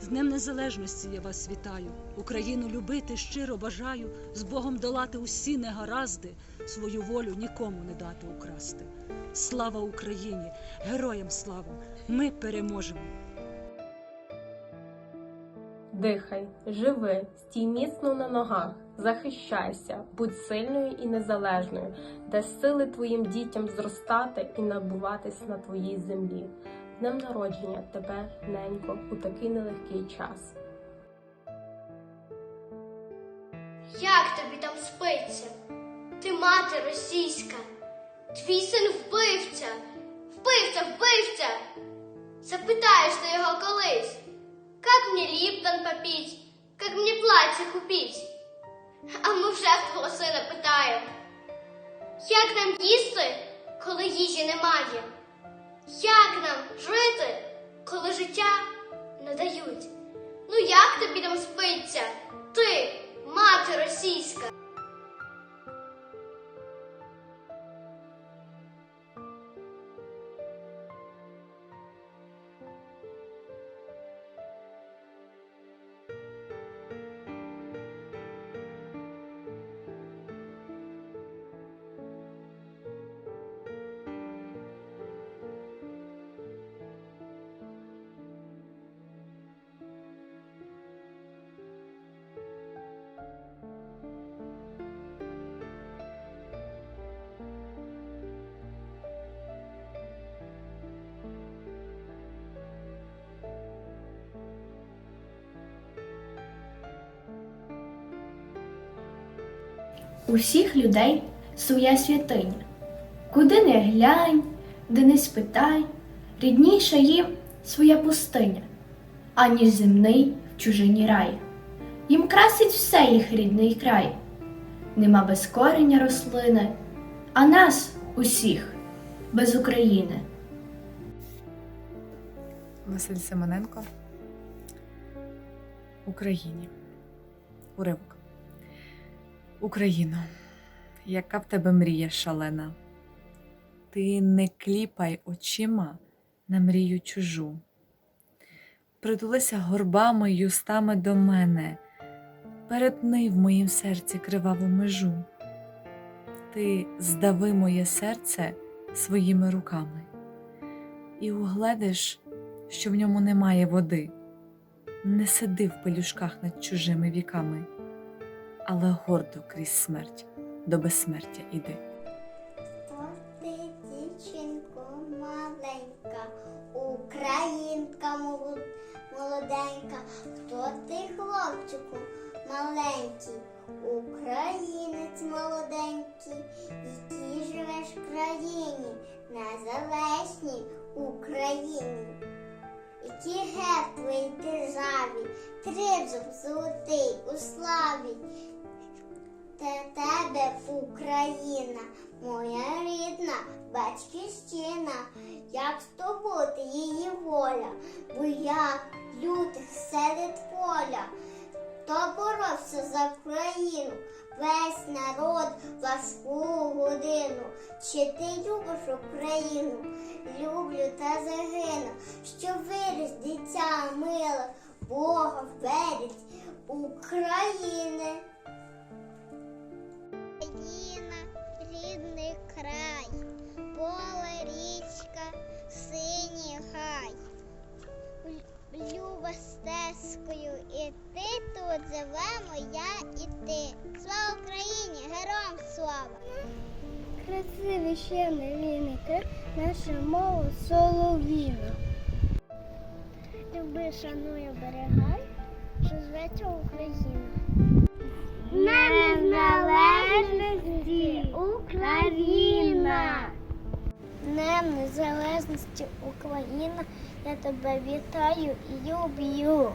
З Днем Незалежності я вас вітаю. Україну любити щиро бажаю, з Богом долати усі негаразди, свою волю нікому не дати украсти. Слава Україні! Героям слава! Ми переможемо! Дихай, живи, стій міцно на ногах, захищайся, будь сильною і незалежною, дай сили твоїм дітям зростати і набуватись на твоїй землі. Днем народження тебе, ненько, у такий нелегкий час. Як тобі там спиться? Ти мати російська, твій син вбивця, вбивця, вбивця. Запитаєш ти його колись, как мне ліптон попить, как мне плаття купить? А ми вже в твого сина питаємо, як нам їсти, коли їжі немає? Як нам жити, коли життя не дають? Ну як тобі там спиться? У всіх людей своя святиня. Куди не глянь, де не спитай, рідніша їм своя пустиня, аніж земний в чужині рай. Їм красить все їх рідний край. Нема без кореня рослини, а нас усіх без України. Василь Семененко. Україні. Уривок. Україно, яка в тебе мрія шалена. Ти не кліпай очима на мрію чужу. Притулися горбами й устами до мене, перетни в моїм серці криваву межу. Ти здави моє серце своїми руками і угледиш, що в ньому немає води. Не сиди в пелюшках над чужими віками, але гордо крізь смерть до безсмертя іди. Хто ти, дівчинко маленька, українка молоденька, хто ти, хлопчику маленький, українець молоденький, який живеш в країні, незалежній Україні. Які герб твоїй золотий у славі, те тебе Україна, моя рідна батьківщина, як здобути її воля, бо я лютих серед поля, хто боровся за Україну, весь народ важку годину. Чи ти любиш Україну? Люблю Стежкою іти, тут живемо я і ти. Слава Україні, героям слава! Красивий ще невільний край, наша мова солов'їна. Люби, шануй, оберегай, що зветься Україна. Днем Незалежності Україна! Днем Незалежності Україна! Я тебе вітаю і люблю.